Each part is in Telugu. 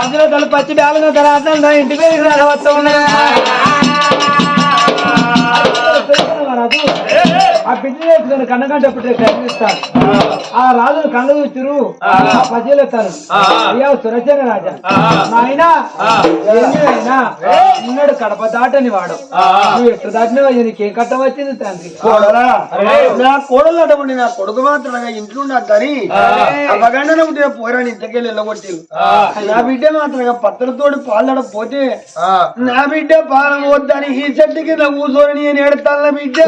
అందులో పచ్చి బ్యాలన తర్వాత ఇంటి పేరు రావచ్చు ఆ బిడ్డ వేసుకొని కన్నగంట పుట్టే కనిపిస్తాను ఆ ఆ పద్యలు ఎత్తాను అయ్యా సురసేన రాజా. నాయనా అయినా ఉన్నాడు కడప దాటని వాడు. నువ్వు ఎట్టు దాటినవా నీకేం కట్టం వచ్చింది తండ్రి? కోడలా. నా కోడలు అటువంటి నా కొడుకు మాత్రం ఇంట్లో ఉండదు కానీ అవగండన పుట్టిన పోరాని ఇంతకెళ్ళి వెళ్ళగొట్టి నా బిడ్డ మాత్రం పత్రతోటి పాలడ పోతే నా బిడ్డ పాలన వద్దని ఈ చెట్టు కింద కూర్చొని నేను ఎడతాను నా బిడ్డ.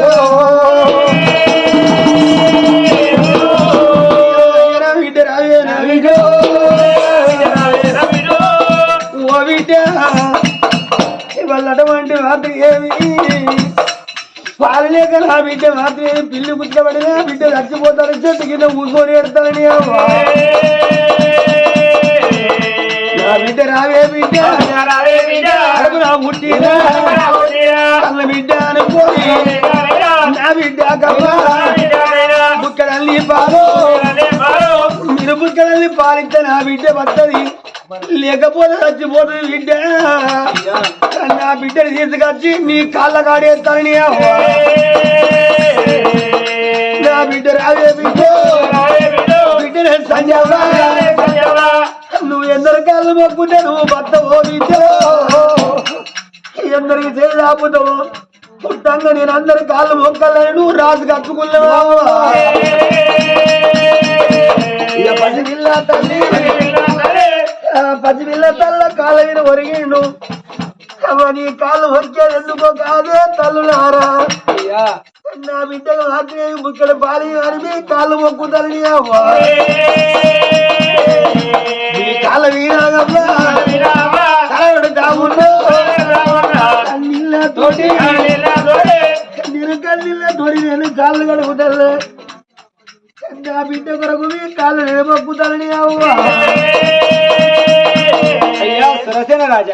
అటువంటి వార్త ఏమి పాలలేక నా బిడ్డ మాత్రమే పిల్లి పుట్టబడినా బిడ్డ చచ్చిపోతారని చెట్టు కింద కూర్చొని అమ్మా అవ్వ. నా బిడ్డ రావే బిడ్డ అడుగు నా పుట్టిన కళ్ళ బిడ్డ అనుకోని నా బిడ్డ బుక్కడల్లి పాలు మీరు బుక్కడల్లి పాలిస్తే నా బిడ్డ పడుతుంది లేకపోతే చచ్చిపోతుంది బిడ్డ. నా బిడ్డని తీసుకొచ్చి నీ కాళ్ళ కాడేస్తానని. నా బిడ్డ రావే బిడ్డ. బిడ్డ. నువ్వు ఎందరు కాళ్ళు మొక్కుంటే నువ్వు భర్త ఓడించో ఎందరికి చేదాపుతావు పుట్టంగా నేను అందరి కాళ్ళు మొక్కలని నువ్వు రాజు కట్టుకున్నావు. ఇక పది తల్లి ఆ పది తల్ల కాళ్ళ మీద ఒరిగిండు. నీ కాళ్ళు ఒరికేది ఎందుకో కాదే తల్లులారా నా బిడ్డలు మాత్రమే ముక్కలు పాలి అని మీ కాళ్ళు మొక్కుతారని అవ్వ కాళ్ళ వీరాగమ్మా తోటి కన్నీళ్ళ తోడి నేను కాళ్ళు కడుగుతాను నా బిడ్డ కొరకు మీ కాళ్ళు నేను మొక్కుతారని అవ్వ రాజా.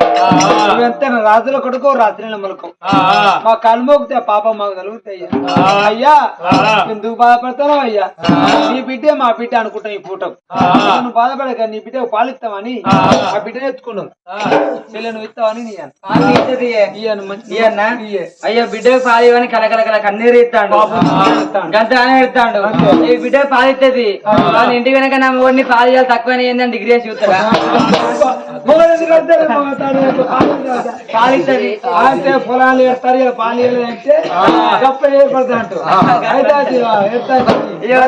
నువ్వెంత రాజుల కొడుకు రాత్రి మొలకు. మా కళ్ళు మోగితే పాపం మాకు కలుగుతాయ్యా అయ్యా ఎందుకు బాధపడతావు అయ్యా. నీ బిడ్డే మా బిడ్డ అనుకుంటాం ఈ పూటకు నువ్వు బాధపడక నీ బిడ్డ పాలిస్తామని ఆ బిడ్డను ఎత్తుకున్నావు నువ్వు ఇస్తావని నీ. అయ్యో బిడ్డకు పాలివని కలకలకల కన్నీరు ఇస్తాడు. గంత అని ఎడతాడు ఈ బిడ్డ పాలిస్తుంది వాళ్ళ ఇంటి వెనక నా ఓడిని పాలు చేయాలి తక్కువ ఏందని డిగ్రీ వేసి అంటే పొలాలు ఏడతారు ఇలా పాలు గొప్ప ఏర్పడతా అంటారు. అయితే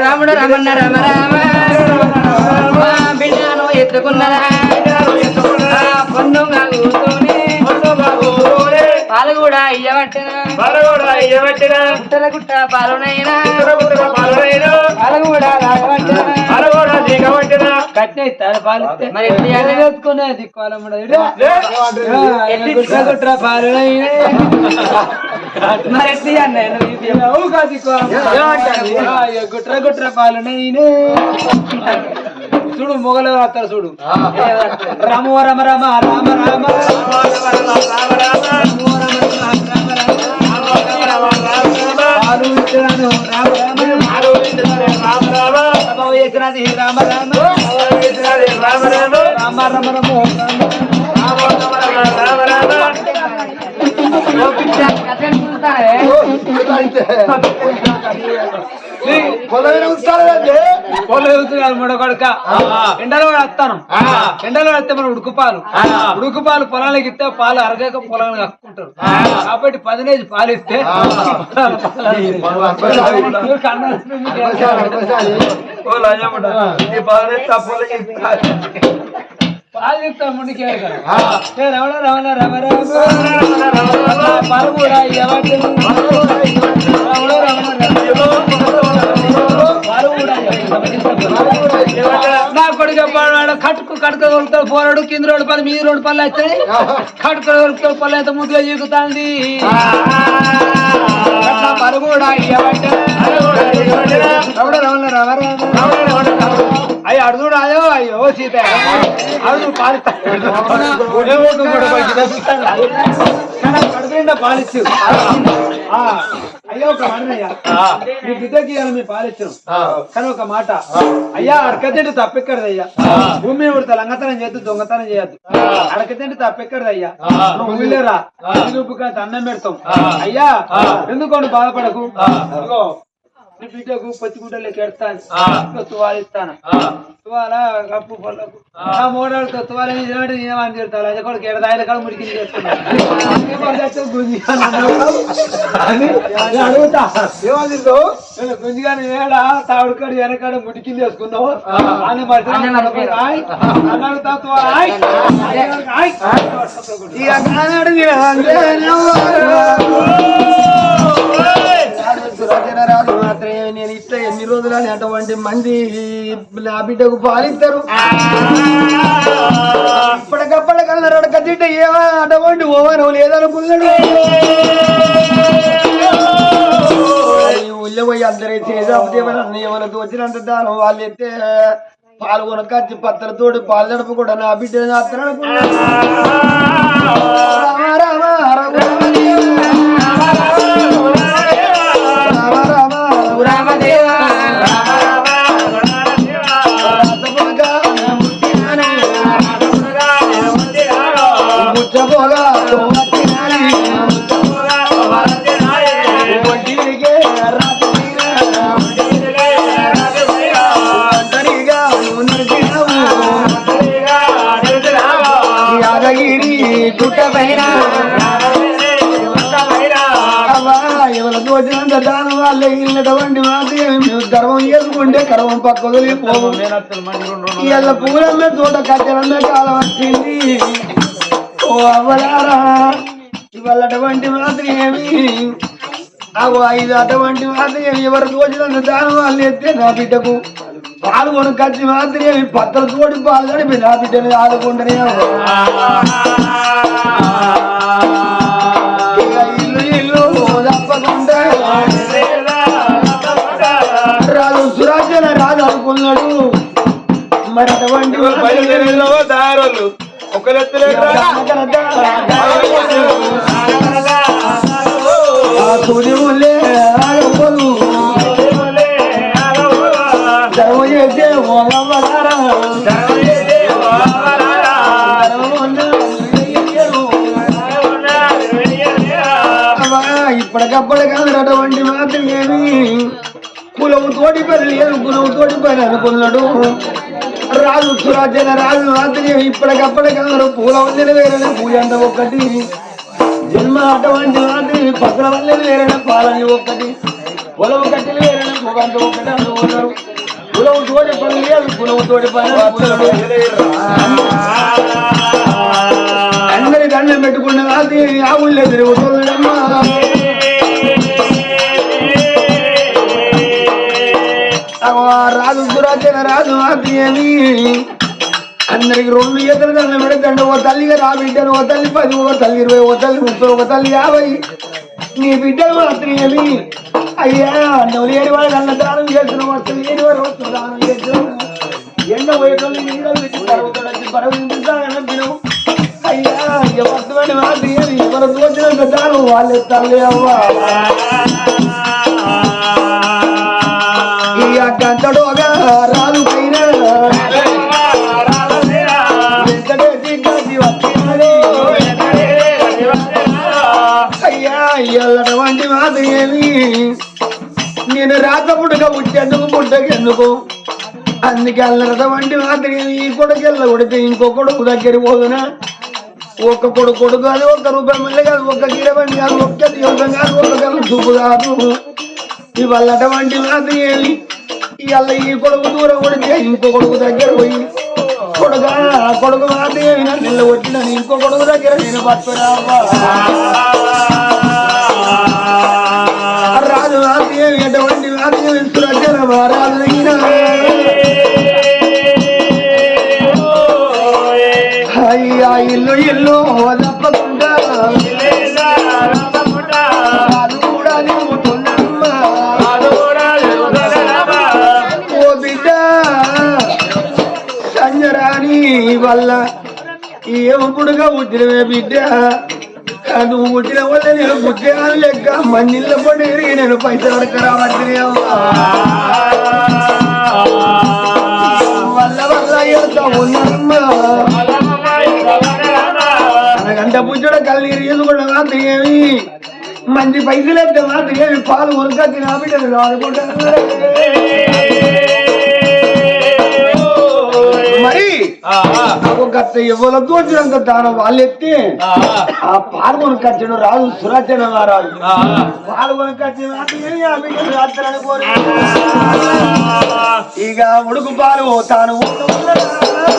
రాముడు రమణ రమ బిడ్డను పాలు కూడా ఇయ్యబట్టిన గుట్టల గుట్ట పాలునైనా? పాలు కూడా గుట్ర పాలు అయినాయి. మరి ఎట్లా అన్నయ్య కాదు గుట్ర గుట్ర పాలు అయినాయి. చూడు మొగలు వస్తారు చూడు రామ రమ రమ రామ రామ పాలు ఇచ్చినాను రామ రామ బాబు చేసినది రామ రామ. రామ రమ. రమ ఓ బిడ్డ, కథను చూస్తానే. కొడుక? ఎండలో వస్తాను ఎండలో వస్తే మనం ఉడుకుపాలు ఉడుకుపాలు పొలాలకు ఇస్తే పాలు అరగక పొలాలకు కక్కుంటారు కాబట్టి పదినేది పాలు ఇస్తే పాలు ఇస్తా ముందుకే రమణ రమణ రమ రమ పాలు కూడా ఎవరి రమణ రమణ పాలు కూడా నా కొడుకు వాడు కట్టుకు దొరుకుతాడు పోరాడు కింద రోడ్డు పళ్ళు మీద రోడ్డు పళ్ళు అయితే కట్టుక దొరుకుతాడు పళ్ళు అయితే ముద్దుగా చీకుతాంది పరుగుడా. రమణ, రమణ, రమణ, రమణ. అయ్యో అడుగుడు అయ్యో అయ్యో సీత. అడుగు పాలిస్తా కడుపు పాలిచ్చు. అయ్యో ఒక మీ బిడ్డకి మీ పాలిచ్చు. కానీ ఒక మాట. అయ్యా అడకతింటి తప్పెక్కడదయ్యా? భూమి మీద ఉడతా లంగతనం చేయొద్దు దొంగతనం చేయొద్దు. అడకతింటి తప్పెక్కడదయ్యా? నువ్వు ఊళ్ళేరా? అన్నం పెడతాం. అయ్యా ఎందుకోండి బాధపడకు? నీ బిడ్డకు పచ్చి గుడ్డలు ఎడతాను తువాలిస్తాను తువాల కప్పు పొల్లకు. ఆ. మోడాలతో తువాల ఏమని తిడతాను అది కూడా ఎడద ఆయన కాడ ముడికి గుంజిగాని వేడ తాడుకాడు వెనకాడ ముడికింది వేసుకున్నావు అని? మరి రాజు. నేను ఇట్లా ఎన్ని రోజులు అని అటువంటి మంది నా బిడ్డకు పాలిస్తారు. ఇప్పటికప్పటికల్లా రొడక తిట్ట ఏమో అటువంటి ఓవరం లేదనుకున్నాడు. ఉల్లె పోయి అందరి చేసేవన్నీ ఎవరికి వచ్చినంత దానం వాళ్ళు ఎత్తే పాలు కొనకొచ్చి పత్తలతోటి పాలు నడప కూడా నా బిడ్డ రామ. చేసుకుంటే గర్వం పక్కకు పోవు ఇవాళ పూలమ్మ తోట కట్టెలమ్మ కాలం వచ్చింది. ఓ అవ్వలారా ఇవాళ అటువంటి మాత్రం ఏమి. నాకు ఐదు అటువంటి మాత్రం ఏమి. ఎవరు తోచినంత దానం వాళ్ళు ఎత్తే నా బిడ్డకు పాలు కొనుకొచ్చి మాత్రం ఏమి. పక్కల తోటి పాలు తడిపి నా బిడ్డని ఆడుకుంటూనే మరి అటువంటి సూర్యులే ఆగపలు ధర్మ చేసే తల్లి తోటి తోటి పని అనుకున్నాడు రాజు సురాజన రాజు రాత్రి ఏమి పూల వందలు వేరే పూజ అంట ఒక్కటి జన్మ అటువంటి రాత్రి పక్కన వందలు వేరే పాలని ఒక్కటి పొలం కట్టెలు వేరే పొగంత ఒక్కటి అందుకున్నారు కులము తోటి పని లేదు కులము తోటి పని అందరి దండం పెట్టుకున్న రాత్రి ఆవులే తిరుగుతున్నాడమ్మా రాజు దురాచన రాజు అది ఏమి అందరికి రెండు ఎదురు తల్లి పెడతాడు. ఓ తల్లిగా నా బిడ్డను ఓ తల్లి పది ఓ తల్లి ఇరవై ఓ తల్లి ముప్పై ఒక తల్లి యాభై. నీ బిడ్డలు మాత్రం ఏమి అయ్యా నువ్వు లేని వాడు అన్న దానం చేస్తున్నావు అసలు లేని వాడు వస్తు దానం చేస్తున్నావు ఎండ పోయేటోళ్ళు నీళ్ళు పెట్టి పర్వతాలు వచ్చి అయ్యా ఎవరి మాత్రం ఏమి ఎవరు దోచినంత దానం వాళ్ళు తల్లి అవ్వ. ఏమి నేను రాత పుడక పుట్టేందుకు పుట్టకెందుకు అందుకే అల్లరటువంటి మాత్రం ఏమి ఈ కొడుకు ఎల్ల కొడితే ఇంకో కొడుకు దగ్గర పోదునా? ఒక్క కొడుకు కొడుకు కాదు ఒక్క రూపాయి మళ్ళీ కాదు ఒక్క గిరబండి కాదు ఒక్క దివసం కాదు ఒక్క కళ్ళు చూపు కాదు. ఇవాళ అటువంటి మాత్రం ఏమి? ఇవాళ ఈ కొడుకు దూరం కొడితే ఇంకో కొడుకు దగ్గర పోయి కొడుక కొడుకు మాత్రం ఏమి? నన్ను ఇంకో కొడుకు దగ్గర నేను పట్టుకురావా కానీ వల్ల ఏముడుగా ఉద్రమే బిడ్డ. నువ్వు పుట్టిన వల్ల నేను బుద్ధిగాను లెక్క. మన్నిళ్ళ పడి నేను పైసలు అడగరా వల్ల వల్ల ఎంత ఉన్నమ్మా గంట పుచ్చడ కళ్ళు తీసుకున్న కాదు ఏమి? మంచి పైసలు అయితే మాత్రం ఏమి? పాలు ఉరకచ్చి నా బిడ్డలు మరి గత ఎవరో దోచినంత దానం వాళ్ళు ఎత్తి ఆ. పాల్గొని కట్టడం రాదు సురాచరణ రాదు పాల్గొని కట్టడం ఇక ఉడుకు పాలు తాను ఉడుకు పాలు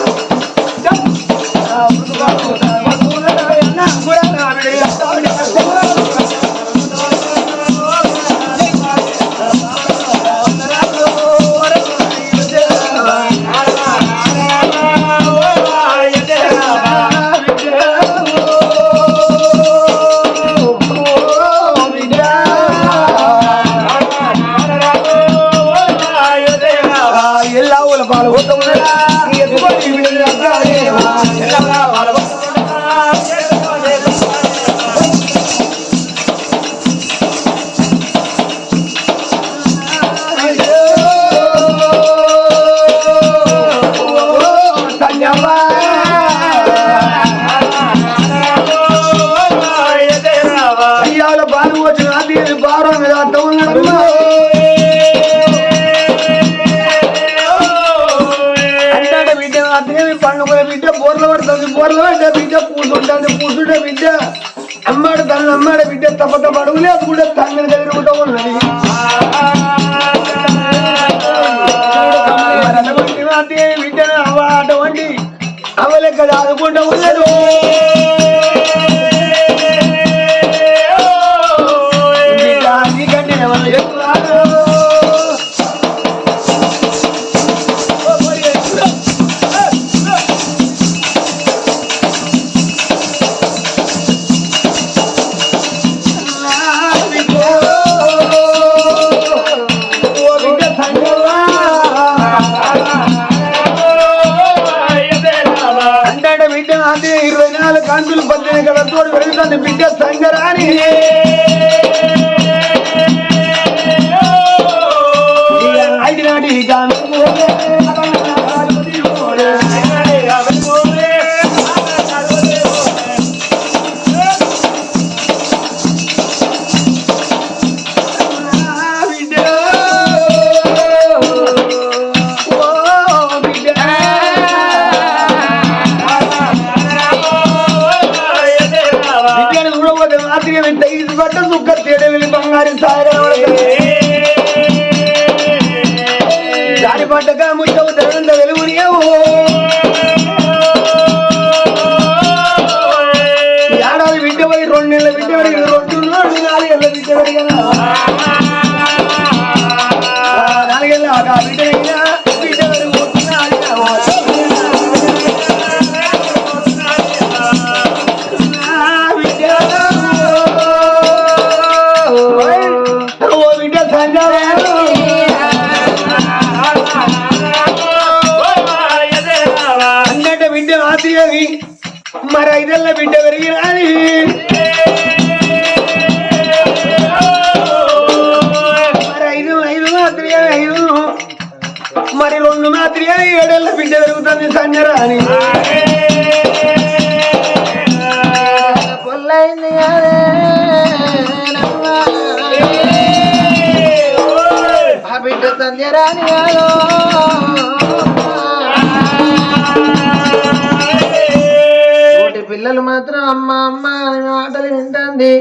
అమ్మాడు తల్లి అమ్మాడు బిడ్డ తప్ప తప్ప అడుగులే అది కూడా తన ఎదురుకుంటూ ఉన్నది. అటువంటి వాటి బిడ్డ అవ అటువంటి అవలెక్క ఆదుకుంటూ ఉన్నాడు మరి ఐదేళ్ళ బిడ్డ పెరిగిరాని మరి ఐదు ఐదు మాత్రమే ఐదు. మరి రెండు మాత్రి ఏడేళ్ళ బిడ్డ పెరుగుతుంది సంజరాని. పొల్లైంది ఆ బిడ్డ సంజరాని పిల్లలు మాత్రం అమ్మ అమ్మ అని మాటలు వింటుంది.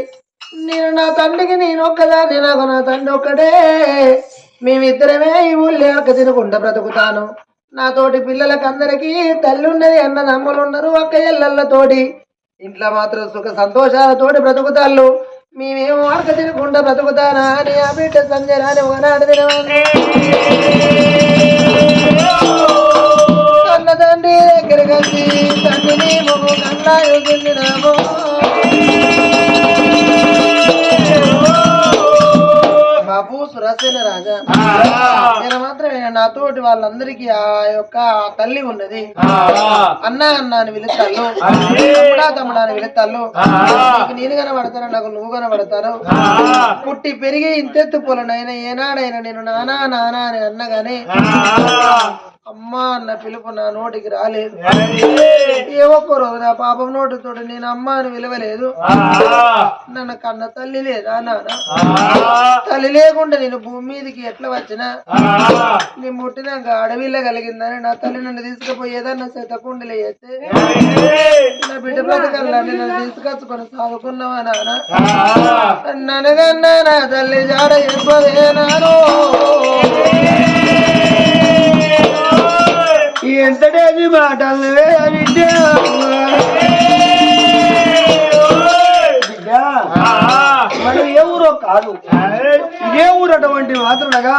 నేను నా తండ్రికి నేను ఒక్కదాన్ని నాకు నా తండ్రి ఒక్కటే. మేమిద్దరమే ఈ ఊళ్ళో ఒక్క తినకుండా బ్రతుకుతాను. నా తోటి పిల్లలకి అందరికీ తల్లి ఉన్నది అన్న నమ్మలు ఉన్నారు ఒక్క ఎల్లతోటి ఇంట్లో మాత్రం సుఖ సంతోషాలతోటి బ్రతుకుతాళ్ళు. మేమేమో అడక తినకుండా బ్రతుకుతానా అని ఆ బిడ్డ సంజయ్ రాని ఒకనాడు తినవని తండ్రి దగ్గరికి తండ్రిని మొగ్గు కన్న కల్లాయుతుంది నామో బాబు సురసేన రాజా. నేను మాత్రమే నాతోటి వాళ్ళందరికీ ఆ యొక్క తల్లి ఉన్నది. అన్న అన్న అని పిలుస్తాను తమ్ముడా తమ్ముడా అని పిలుస్తాను నీకు నేను కనబడతాను నాకు నువ్వు కనబడతాను పుట్టి పెరిగి ఇంతెత్తు పొలనైనా ఏనాడైనా నేను నానా నానా అని అన్నగానే అమ్మా అన్న పిలుపు నా నోటికి రాలేదు. ఏ ఒక్క రోజు నా పాపం నోటితో నేను అమ్మ అని విలువలేదు. నన్ను కన్న తల్లి లేదా నాన్న? తల్లి లేకుండా నేను భూమి మీదకి ఎట్లా వచ్చినా? నీ ముట్టినాక అడవిలో కలిగిందని నా తల్లి నన్ను తీసుకుపోయేదన్న శతకుండలు చేస్తే నా బిడ్డ బ్రతకల్లాన్ని నన్ను తీసుకొచ్చుకొని సాగుకున్నావా నాన్న? ననగన్నా నా తల్లి జాడ ఎవ్వరేనాను ఎంతటేది మాటలు బిడ్డ కాదు. ఇదే ఊరు అటువంటి మాత్రనగా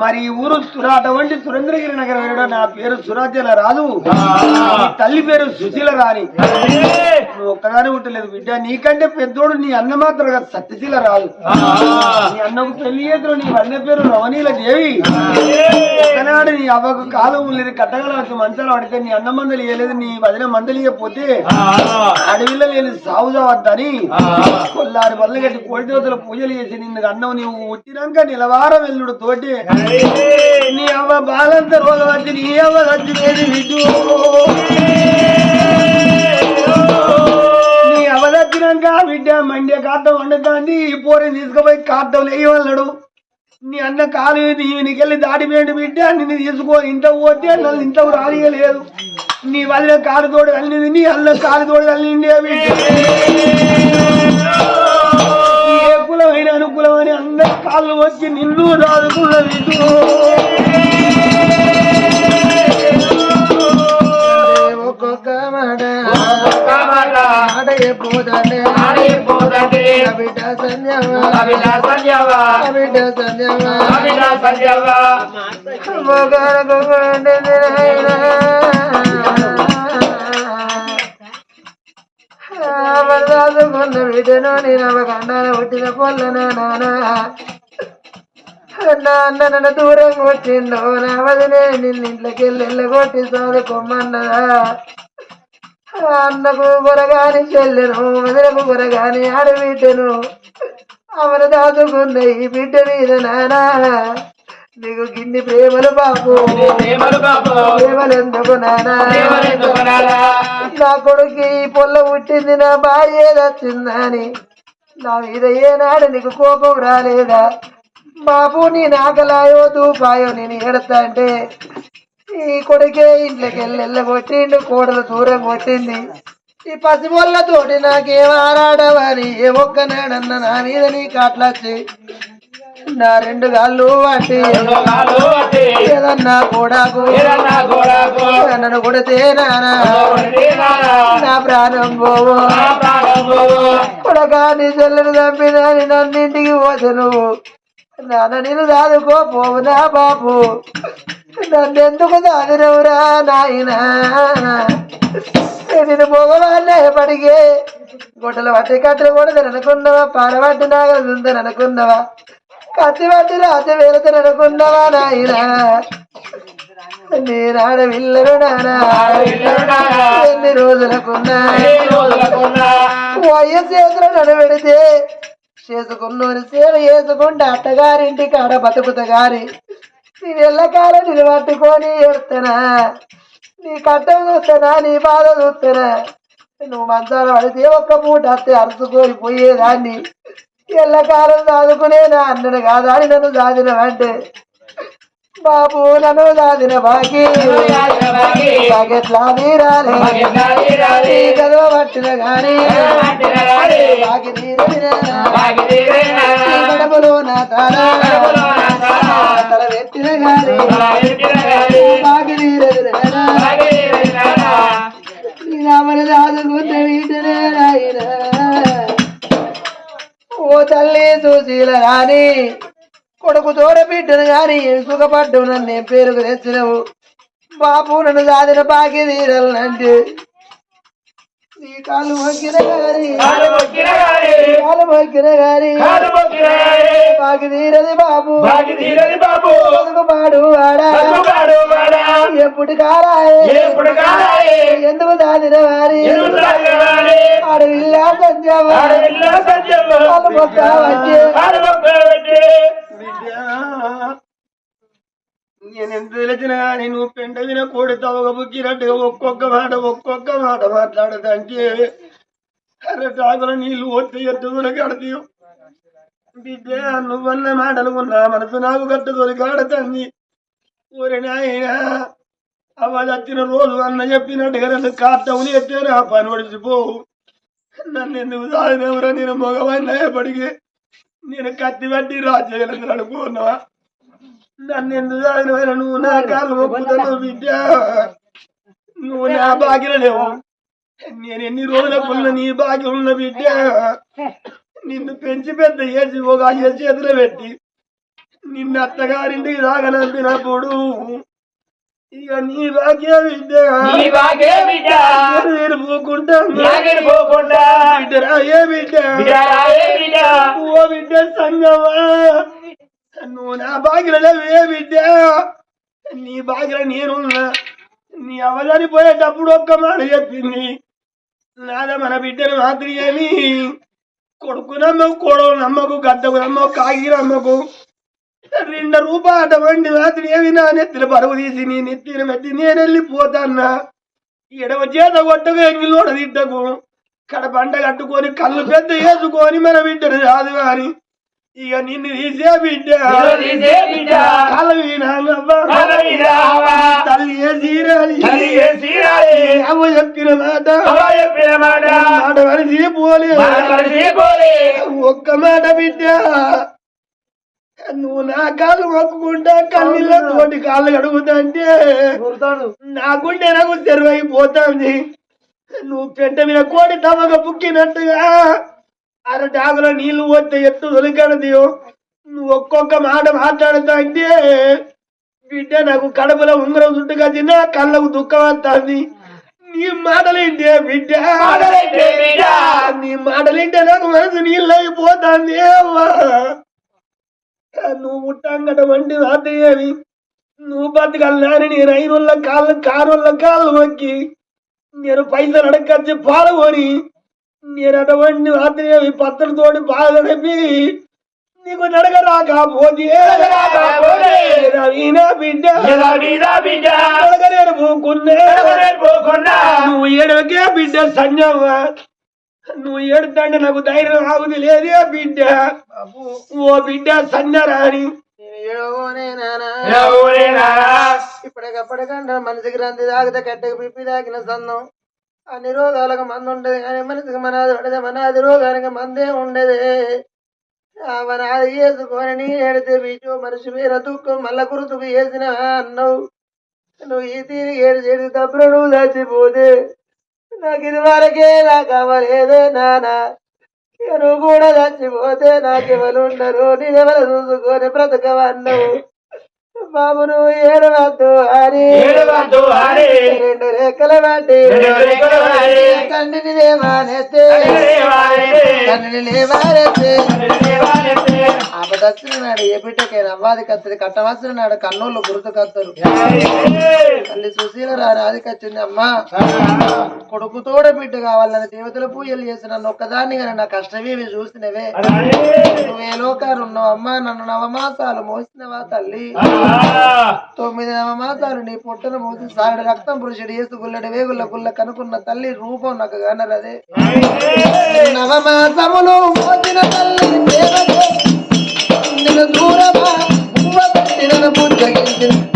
మరి ఈ ఊరు సురా అటువంటి సురేంద్రగిరి నగర్ వేయడం నా పేరు సురాజ్యల రాదు తల్లి పేరు సుశీల రాని నువ్వు ఒక్కగానే ఉండలేదు బిడ్డ. నీకంటే పెద్దోడు నీ అన్న మాత్రం సత్యశీల రాదు నీ అన్నకు పెళ్ళి చేతులు నీ అన్న పేరు రవణీల దేవి. ఒకనాడు నీ అవ్వకు కాలం లేదు కట్టగలవచ్చు మంచాలు పడితే నీ అన్న మందలు ఇయ్యలేదు నీ వదిన మందలు ఇయ్యకపోతే అడవిలో నేను సాగు వద్దని కొల్లారి బల్ల గట్టి కోటి దేవతల పూజలు చేసి నిన్ను అన్నం నీవు ఉట్టినాక నిలవారం వెళ్ళుడు తోటి నీ అవ్వ బాలంత రోజు వచ్చి నీ అవ్వ వచ్చి లేదు నీ అవ్వ వచ్చినాక బిడ్డ మండే కార్థం వండుతాంది ఈ పోరిని తీసుకుపోయి కాటం లేయవన్నాడు నీ అన్న కాలు నీకెళ్ళి దాడిపోయింది బిడ్డ నిన్ను తీసుకో ఇంత పోతే నన్ను ఇంత రానియలేదు. నీ వదిన కాలు తోడు వెళ్ళింది నీ అన్న కాలు తోడు వెళ్ళిండే బిడ్డ. ఏ కులమైన అనుకూలం అని అందరి కాళ్ళు వచ్చి నిన్ను రాదుకున్న బిడ్డు ఒక్కొక్క మాట బిడ్డ సంధ్యవా బిడ్డ సంధ్యవా విడను నేను అవగండాల పుట్టిన పొల్లన నానా. నా నన్ను దూరం కొట్టిండు నా వదిలే నిన్ను ఇంట్లోకి వెళ్ళి కొట్టి చదువుకోమన్నదా అన్నకు బొరగాని చెల్లెను వదిలకు బొరగాని ఆడబిడ్డను అవరు దాచుకున్న ఈ బిడ్డ మీద నానా. నీకు గిన్ని ప్రేమలు బాపు ప్రేమలు ఎందుకు నానా? నా కొడుకు ఈ పొల్ల పుట్టింది నా భార్య వచ్చిందని నా మీద ఏనాడు నీకు కోపం రాలేదా? బాబు నీ నాకలాయో తూపాయో నేను ఎడతా అంటే ఈ కొడుకే ఇంట్లోకి వెళ్ళి వెళ్ళగొట్టిండు కోడలు దూరం కొట్టింది. ఈ పసిబొల్లతోటి నాకేం ఆరాడవని ఏ ఒక్కనాడన్న నా మీద నీ కాట్లొచ్చి. నా రెండు గాళ్ళు వాటి. ఏదన్నా కూడాకు. నన్ను కొడితే నానా. నా ప్రాణం పోవు. కొడగా నీ చెల్లెలు చంపినని నన్నింటికి పోతే నువ్వు. నాన్న నేను దాదుకో పోవు నా బాబు. నన్నెందుకు దాదినవురా నాయనా. నేను పోగవాడిని ఎప్పటికే గుట్టలు పట్టి కట్టెలు కొడతాను అనుకున్నావా పారబట్టి నాగలుందని అనుకున్నావా కత్తి పట్టి రాత్రి వెళతాను అనుకున్నావా నాయనా? నేనాడ విల్లరు నానా ఎన్ని రోజులకున్నా? వయ్య చేతులు నడబెడితే చేసుకున్నోని సేవ చేసుకుంటే అత్తగారింటి కాడ బతుకుత గారి నేను ఎల్లకాలం నిలబట్టుకొని ఎడుతున్నా నీ కట్ట చూస్తున్నా నీ బాధ చూస్తున్నా నువ్వు మంచాల పడితే ఒక్క పూట అత్తే అరుచుకొని పోయేదాన్ని. ఎల్లకాలం దాదుకునే నా అన్నను కాదా అని నన్ను దాదినవంటే. బాబు నన్ను దాదిన బాకి. బాకెట్లా తీరాలి ఈ గదవ పట్టిన గాని. బాకి నా. తల తల పెట్టిన గాని బాకి తీరదినా రామని దాదుకున్న వీటినే రాయినా. ఓ తల్లి సుశీల రాని కొడుకు తోడ బిడ్డను గాని సుఖపడ్డు నన్ను పేరుకు తెచ్చినవు? బాపు నన్ను సాధిన బాకి తీరాలంటే నీ కాలు మొక్కిన గారి కాలు మొక్కిన గాని, కాలు మొక్కిన గారి కాలు మొక్కిన గాని, బాకి తీరది బాబు బాబు పాడు వాడా ఎప్పుడు కాలాయి, ఎందుకు దాదిన వారి సంజావా కాలు మొక్క వచ్చే కాలు నేను ఎంత తెలిసిన నువ్వు పెండ విన కోడి తవగ బుక్కినట్టుగా ఒక్కొక్క మాట ఒక్కొక్క మాట మాట్లాడదంటే అరే టాకుల నీళ్ళు ఒత్తి ఎత్తుకుని కడతీయు. బిడ్డ నువ్వన్న మాటలు ఉన్నా మనసు నాకు కట్టుకొని కాడతంది. ఊరి నాయనా అవ్వ చచ్చిన రోజు అన్న చెప్పినట్టుగా నన్ను కాటవుని ఎత్తారు ఆ పని పడిచిపోవు నన్ను ఎందుకు సాగినవరా నేను మగవాడిని అయ్యేపటికి నేను కత్తి పట్టి రాజేయాలని అనుకున్నావా నన్ను ఎందుకు సాగినవరా నువ్వు నా కాళ్ళు మొక్కుతాను బిడ్డ. నువ్వు నా నేను ఎన్ని రోజులకున్న నీ బాగి ఉన్న బిడ్డ? నిన్ను పెంచి పెద్ద చేసి ఒక అయ్య చేతిలో పెట్టి నిన్ను అత్తగారింటికి రాగనంపినప్పుడు ఇక నీ భాగ్య బిడ్డ. నీ బాగే బిడ్డ, నేను పోకుంటాను నాగడి పోకుండా, బిడ్డ రాయే బిడ్డ? బిడ్డ రాయే బిడ్డ, ఓ బిడ్డ సంగమా. నువ్వు నా బాగిలలో బిడ్డ నీ బాగిల నేనున్నా నీ అవలని పోయేటప్పుడు ఒక్క మాట చెప్పింది నాద మన బిడ్డను మాదిరి అని కొడుకు నమ్మకు కోడలు నమ్మకు గద్దకు నమ్మకు కాగి నమ్మకు రెండు రూపాయట వండి మాదిరి ఏమి నా నెత్తిన పరుగు తీసి నీ నెత్తిన మెత్తి నేను వెళ్ళిపోతాన్నా ఎడవ చేత కొట్టకు ఎంగిలోడ తిట్టకు కడ పంట కట్టుకొని కళ్ళు పెద్ద వేసుకొని మన బిడ్డను రాదు కానీ ఇక నిన్ను తీసే బిడ్డ. తల్లి చెప్పిన మాట. అవ్వ చెప్పిన మాట, మాట వరిసి పోలే. మాట కలిసి పోలే, ఒక్క మాట బిడ్డ. నువ్వు నా కాళ్ళు మొక్కుకుంటా కన్నీళ్ళ తోటి కాళ్ళు కడుగుతా అంటే నా గుండె నాకు తెరువైపోతుంది నువ్వు పెంట మీద కోడి తమగ పుక్కినట్టుగా అరటాకులో నీళ్ళు పోతే ఎత్తు దొరికడదు నువ్వు ఒక్కొక్క మాట మాట్లాడుతా అంటే బిడ్డ నాకు కడుపులో ఉంగరం చుట్టుగా తిన్నా కళ్ళకు దుఃఖం వస్తుంది. నీ మాటలేంటే బిడ్డ? నీ మాటలేంటే నాకు మనసు నీళ్ళు అయిపోతుంది నువ్వు ముట్టంగట వంటి వాతయ్యేవి నువ్వు బతకల్లాని నేను ఐదుళ్ళ కాళ్ళు కారుళ్ళ కాళ్ళు మొక్కి నేను పైసలు అడగచ్చి పాల్గొని నేను అటువంటి వాతయ్యేవి పత్రులతోటి బాగా నడిపి నీకు నడక ఎవరే పోకుండా, నువ్వు ఏడవకే బిడ్డ సంజమ్మ నువ్వు ఏడుతాంటే నాకు ధైర్యం ఆగుది లేదే బిడ్డ ఓ బిడ్డ నానా, ఇప్పటికప్పటికంటే మనిషికి రంది తాగితే కట్టెకి పిప్పి తాకిన సందం అన్ని రోగాలకు మందు ఉండదు కానీ మనిషికి మనాది ఉండదు మనాది రోగానికి మందే ఉండదు. మనాది వేసుకొని నీ ఎడితే బీచు మనిషి మీద దుఃఖం మళ్ళా గుర్తుకు వేసిన అన్నావు. నువ్వు ఈ తీరు ఏడు చేసి తప్పుడు నువ్వు చచ్చిపోతే నాకు ఇది వరకే నాకు అవ్వలేదే నానా నువ్వు కూడా చచ్చిపోతే నాకెవరు ఉండరు నేనెవరు చూసుకొని బ్రతకవన్నావు. బాబు నువ్వు ఏడవద్దు అని ఏడవద్దు అని, రెండు రేఖల వాటి. రెండు రేఖల వాటి, తండ్రిని తండ్రిని నాడు ఏ బిడ్డకైనా అవ్వాది కత్తది. కట్టవలసిన నాడు కన్నోళ్ళు గుర్తు కత్తరు. తల్లి సుశీల రాని ఆదికొచ్చింది అమ్మా. కొడుకు తోడ బిడ్డ కావాలని దేవతల పూజలు చేసి నన్ను ఒక్కదాన్ని కానీ నా కష్టమేవి చూసినవే. నువ్వే లోకాలు ఉన్నావు అమ్మా నన్ను నవమాసాలు మోసినవా తల్లి. తొమ్మిది మాసాలు నీ పొట్టను మోసి సాగడి రక్తం పురుషుడు ఏసు గుల్లడి వేగుల్ల గుల్ల కనుకున్న తల్లి రూపం నాకు గనరదే నవమాసములు మోసిన తల్లి దూరమా పుజ్జగించింది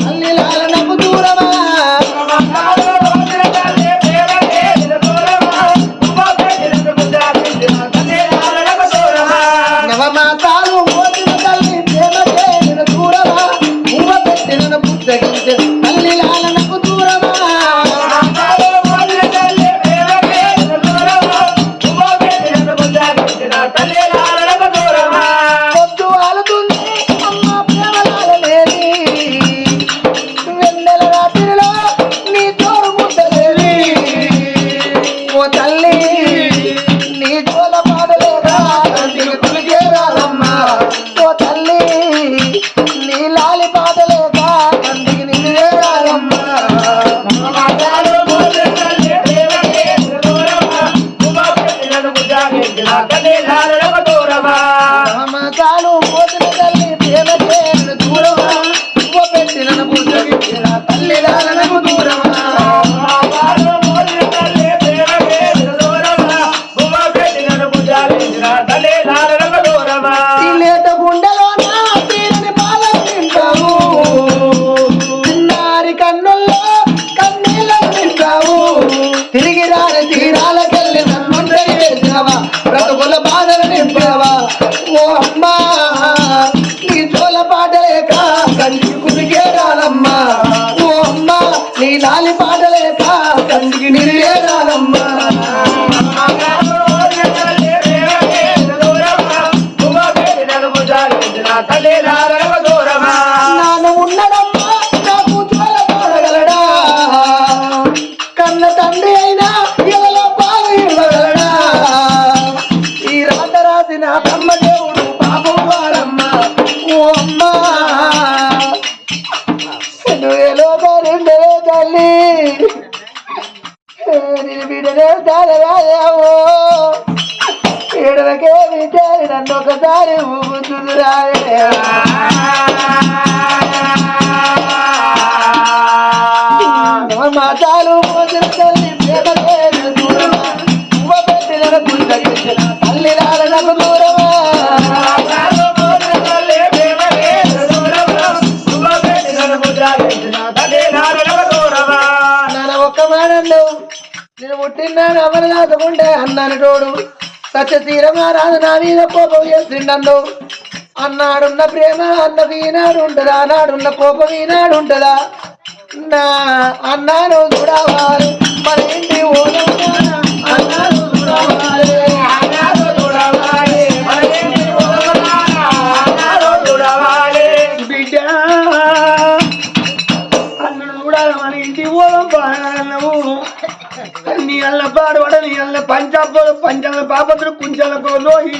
నేను పుట్టినాడు అమలు కాదుకుంటే అన్నాను తోడు సత్య తీరమా రాదు నా మీద కోపం చేసిండు అన్నాడున్న ప్రేమ అన్నకు ఈనాడు ఉంటదా నాడున్న కోపం ఈనాడు ఉంటదా నా అన్నాను చూడవాలి మన ఇంటి ఓనన్నా అన్నాను చూడవాలి. నీ అల్ల పాడబడ నీ అల్ల పంచాప పంచాల పాపతులు కుంచాల కోలోయి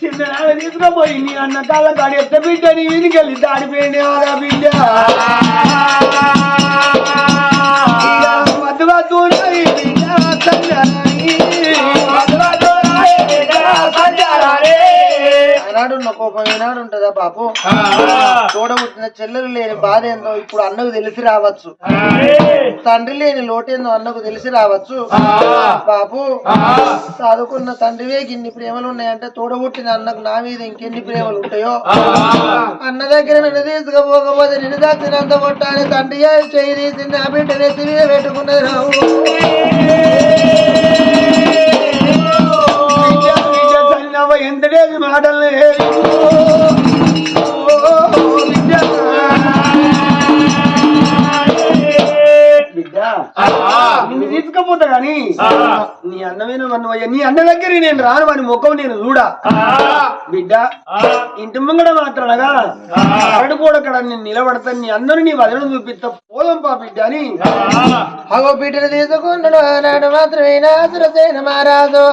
చిన్న తీసుకుపోయి నీ అన్న కాళ్ళ కాడి ఎత్త బిడ్డ నీ వీధికెళ్ళి దాడిపోయింది ఆరా బిడ్డ. మధువా వద్దు వద్దు నాయి బిడ్డ ఆనాడు ఉన్న కోపం ఈనాడు ఉంటదా బాపు తోడబుట్టిన చెల్లెలు లేని బాధ ఏందో ఇప్పుడు అన్నకు తెలిసి రావచ్చు. తండ్రి లేని లోటేందో అన్నకు తెలిసి రావచ్చు. బాపు చదువుకున్న తండ్రివే ఇన్ని ప్రేమలు ఉన్నాయంటే తోడబుట్టిన అన్నకు నా మీద ఇంకెన్ని ప్రేమలు ఉంటాయో? అన్న దగ్గర నన్ను తీసుకుపోకపోతే నిన్ను దచ్చినంత కొట్టాలి. తండ్రి చేయి తీసింది ఆ బిడ్డ నెత్తి మీద పెట్టుకున్నది రావు. బిడ్డ బిడ్డ చల్లవ ఎంత డేసి మాటలు నిన్ను తీసుకపోతా గాని నీ అన్నమైన మన్నవయ్య నీ అన్న దగ్గర నేను రాను వాని ముఖం నేను చూడా. బిడ్డ ఇంటి ముంగడ మాత్రనగా అరడు కూడా కడ నేను నిలబడతాను నీ అందరూ నీ వదన చూపిస్తా పోదాం పా బిడ్డ అని. అగో బిడ్డను తీసుకున్నాడు మాత్రమే నాసురసేన మహారాజు.